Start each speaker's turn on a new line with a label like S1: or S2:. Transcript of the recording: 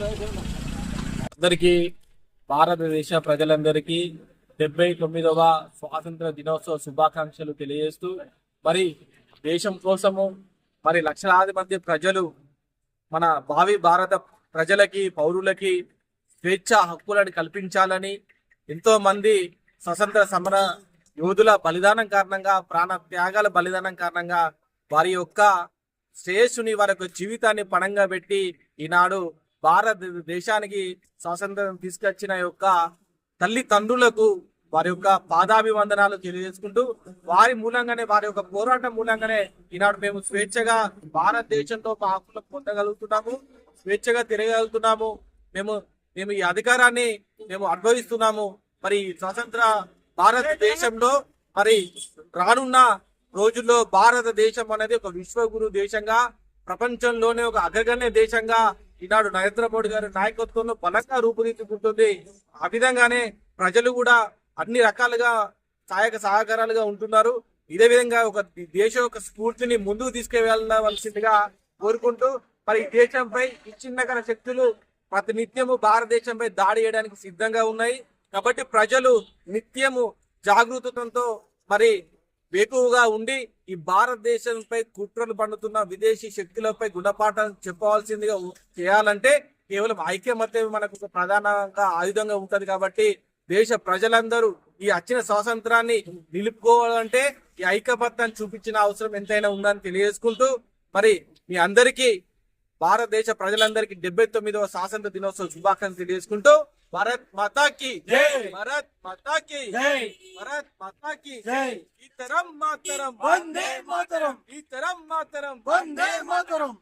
S1: అందరికీ భారతదేశ ప్రజలందరికీ డెబ్బై తొమ్మిదవ స్వాతంత్ర దినోత్సవ శుభాకాంక్షలు తెలియజేస్తూ మరి దేశం కోసము మరి లక్షలాది మంది ప్రజలు మన భావి భారత ప్రజలకి పౌరులకి స్వేచ్ఛ హక్కులను కల్పించాలని ఎంతో మంది స్వతంత్ర సమర యోధుల బలిదానం కారణంగా ప్రాణ త్యాగాల బలిదానం కారణంగా వారి యొక్క శ్రేయస్సుని వారి యొక్క జీవితాన్ని పణంగా పెట్టి ఈనాడు భారతదేశానికి స్వాతంత్రం తీసుకొచ్చిన యొక్క తల్లి తండ్రులకు వారి యొక్క పాదాభివందనాలు తెలియజేసుకుంటూ వారి మూలంగానే వారి యొక్క పోరాటం మూలంగానే ఈనాడు మేము స్వేచ్ఛగా భారతదేశంతో మా హక్కులు పొందగలుగుతున్నాము స్వేచ్ఛగా తిరగలుగుతున్నాము. మేము మేము ఈ అధికారాన్ని మేము అనుభవిస్తున్నాము. మరి ఈ స్వతంత్ర భారతదేశంలో మరి రానున్న రోజుల్లో భారతదేశం అనేది ఒక విశ్వగురు దేశంగా ప్రపంచంలోనే ఒక అగ్రగణ్య దేశంగా ఈనాడు నరేంద్ర మోడీ గారి నాయకత్వంలో బలంగా రూపుదిద్దుకుంటుంది. ఆ విధంగానే ప్రజలు కూడా అన్ని రకాలుగా సహాయక సహకారాలుగా ఉంటున్నారు. ఇదే విధంగా ఒక దేశం యొక్క స్ఫూర్తిని ముందుకు తీసుకువెళ్ళవలసిందిగా కోరుకుంటూ మరి ఈ దేశంపై విచ్ఛిన్నకర శక్తులు ప్రతి నిత్యము భారతదేశంపై దాడి చేయడానికి సిద్ధంగా ఉన్నాయి. కాబట్టి ప్రజలు నిత్యము జాగృతతో మరి వేకువగా ఉండి ఈ భారతదేశంపై కుట్రలు పండుతున్న విదేశీ శక్తులపై గుణపాఠం చెప్పవలసిందిగా చేయాలంటే కేవలం ఐక్యమత్యం మనకు ఒక ప్రధానంగా ఆయుధంగా ఉంటది కాబట్టి దేశ ప్రజలందరూ ఈ వచ్చిన స్వాతంత్రాన్ని నిలుపుకోవాలంటే ఈ ఐక్యమత్యాన్ని చూపించిన అవసరం ఎంతైనా ఉందని తెలియజేసుకుంటూ మరి మీ అందరికీ భారతదేశ ప్రజలందరికీ డెబ్బై తొమ్మిదవ స్వాతంత్ర దినోత్సవ శుభాకాంక్షలు తెలియజేసుకుంటూ భారత్ మాతాకి భారత్ మాతాకి భారత్ మాతాకి मातरम
S2: मातरम वंदे
S1: मातरम। इतरम मातरम
S2: वंदे मातरम।